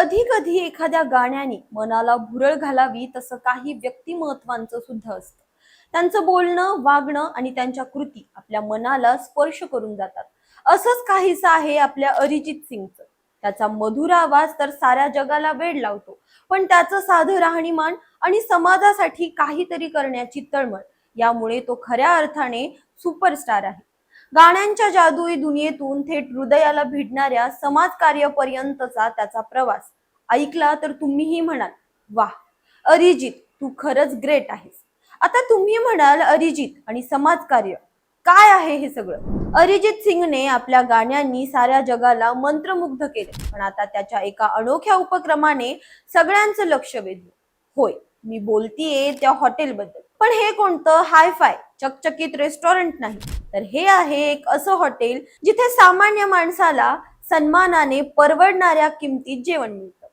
कधी कधी एखाद्या गाण्याने मनाला भुरळ घालावी तसं काही व्यक्तिमत्वांचं सुद्धा असतं. त्यांचं बोलणं वागणं आणि त्यांच्या कृती आपल्या मनाला स्पर्श करून जातात. असंच काहीसं आहे आपल्या अरिजित सिंगचं. त्याचा मधुर आवाज तर साऱ्या जगाला वेड लावतो पण त्याचं साधं राहणीमान आणि समाजासाठी काहीतरी करण्याची तळमळ यामुळे तो खऱ्या अर्थाने सुपरस्टार आहे. गाण्यांच्या जादुई दुनियेतून थेट हृदयाला भिडणाऱ्या समाजकार्यापर्यंतचा त्याचा प्रवास. ऐकला तर तुम्हीही म्हणाल वाह अरिजित तू खरंच ग्रेट आहेस. आता तुम्ही म्हणाल अरिजित आणि समाजकार्य काय आहे हे सगळं? अरिजित सिंगने आपल्या गाण्यांनी साऱ्या जगाला मंत्रमुग्ध केले पण आता त्याच्या एका अनोख्या उपक्रमाने सगळ्यांचं लक्ष वेधलं. होय मी बोलतीये त्या हॉटेलबद्दल पण हे कोणतं? हाय फाय. चकचकीत रेस्टॉरंट नाही. तर हे आहे एक असं हॉटेल जिथे सामान्य माणसाला सन्मानाने परवडणाऱ्या किमतीत जेवण मिळतं.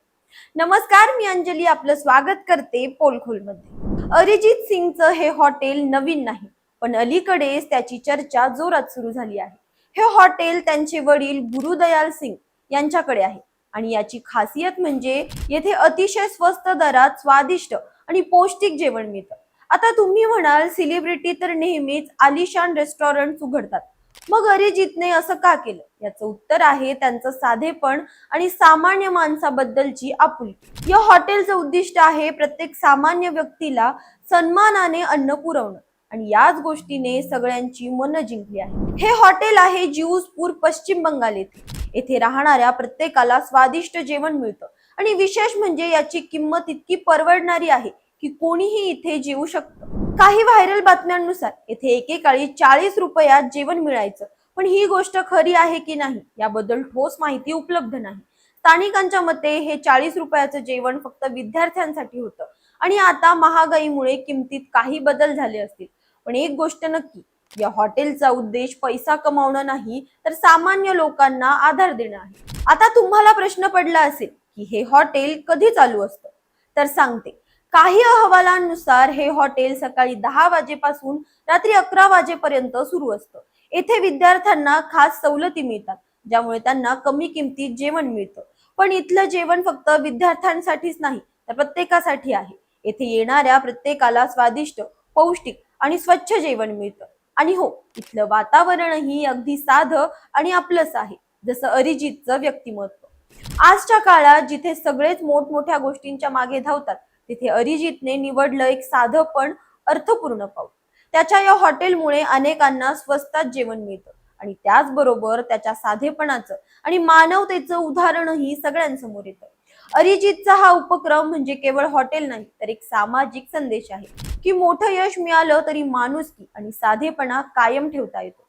नमस्कार मी अंजली. आपलं स्वागत करते पोलखोलमध्ये. अरिजित सिंगचं हे हॉटेल नवीन नाही पण अलीकडेच त्याची चर्चा जोरात सुरू झाली आहे. हे हॉटेल त्यांचे वडील गुरुदयाल सिंग यांच्याकडे आहे आणि याची खासियत म्हणजे येथे अतिशय स्वस्त दरात स्वादिष्ट आणि पौष्टिक जेवण मिळतं. आता तुम्ही म्हणाल सेलिब्रिटी तर नेहमीच आलिशान रेस्टॉरंट उघडतात. मग अरिजितने असं का केलं? याचं उत्तर आहे त्यांचं साधेपण आणि सामान्य माणसाबद्दलची आपुलकी. या हॉटेलचं उद्दिष्ट आहे प्रत्येक सामान्य व्यक्तीला सन्मानाने अन्न पुरवणं. आणि याच गोष्टीने सगळ्यांची मन जिंकली आहे हे हॉटेल आहे जिऊसपूर पश्चिम बंगाल येथे येथे राहणाऱ्या प्रत्येकाला स्वादिष्ट जेवण मिळतं. आणि विशेष म्हणजे याची किंमत इतकी परवडणारी आहे. की कोणीही इथे जेवू शकतं. काही व्हायरल बातम्यांनुसार येथे एकेकाळी चाळीस रुपयात जेवण मिळायचं. पण ही गोष्ट खरी आहे की नाही याबद्दल ठोस माहिती उपलब्ध नाही. स्थानिकांच्या मते हे चाळीस रुपयाचं जेवण फक्त विद्यार्थ्यांसाठी होतं. आणि आता महागाईमुळे किमतीत काही बदल झाले असतील. पण एक गोष्ट नक्की या हॉटेलचा उद्देश पैसा कमावणं नाही तर सामान्य लोकांना आधार देणं आहे. आता तुम्हाला प्रश्न पडला असेल की हे हॉटेल कधी चालू असतं? तर सांगते. काही अहवालांनुसार हे हॉटेल सकाळी दहा वाजेपासून रात्री अकरा वाजेपर्यंत सुरू असतं. येथे विद्यार्थ्यांना खास सवलती मिळतात ज्यामुळे त्यांना कमी किमतीत जेवण मिळतं. पण इथलं जेवण फक्त विद्यार्थ्यांसाठीच नाही तर प्रत्येकासाठी आहे. येथे येणाऱ्या प्रत्येकाला स्वादिष्ट पौष्टिक आणि स्वच्छ जेवण मिळतं. आणि हो इथलं वातावरणही अगदी साधं आणि आपलंच आहे जसं अरिजितचं व्यक्तिमत्व. आजच्या काळात जिथे सगळेच मोठमोठ्या गोष्टींच्या मागे धावतात तिथे अरिजितने निवडलं एक साधं पण अर्थपूर्ण पाऊल. त्याच्या या हॉटेलमुळे अनेकांना स्वस्तात जेवण मिळतं आणि त्याचबरोबर त्याच्या साधेपणाचं आणि मानवतेचं उदाहरणही सगळ्यांसमोर येतं. अरिजितचा हा उपक्रम म्हणजे केवळ हॉटेल नाही तर एक सामाजिक संदेश आहे की मोठं यश मिळालं तरी माणुसकी आणि साधेपणा कायम ठेवता येतो.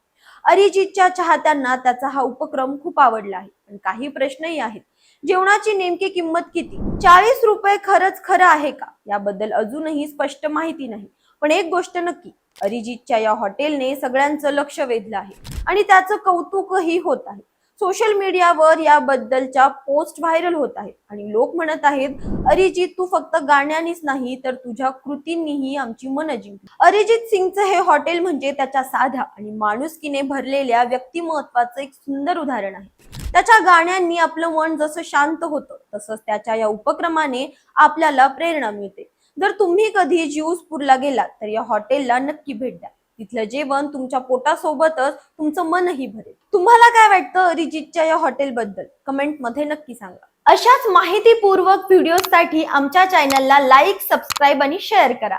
अरिजितच्या चाहत्यांना त्याचा हा उपक्रम खूप आवडला आहे. पण काही प्रश्नही आहेत. जेवणाची नेमकी किंमत किती? चाळीस रुपये खरंच खरं आहे का? याबद्दल अजूनही स्पष्ट माहिती नाही. पण एक गोष्ट नक्की अरिजितच्या या हॉटेलने सगळ्यांचं लक्ष वेधलं आहे. आणि त्याचं कौतुकही होत आहे. सोशल मीडियावर याबद्दलच्या पोस्ट व्हायरल होत आहेत. आणि लोक म्हणत आहेत अरिजित तू फक्त गाण्यानीच नाही तर तुझ्या कृतींनीही आमची मन जिंकली. अरिजित सिंगचं हे हॉटेल म्हणजे त्याच्या साध्या आणि माणुसकीने भरलेल्या व्यक्तिमत्वाचं एक सुंदर उदाहरण आहे. त्याच्या गाण्यांनी आपलं मन जसं शांत होतं तसंच त्याच्या या उपक्रमाने आपल्याला प्रेरणा मिळते. जर तुम्ही कधी ज्यूसपूरला गेलात तर या हॉटेलला नक्की भेट द्या. तिथलं जेवण तुमच्या पोटासोबतच तुमचं मनही भरेल. तुम्हाला काय वाटतं रिजितच्या या हॉटेल बद्दल कमेंटमध्ये नक्की सांगा. अशाच माहितीपूर्वक व्हिडिओसाठी आमच्या चॅनलला लाईक सबस्क्राईब आणि शेअर करा.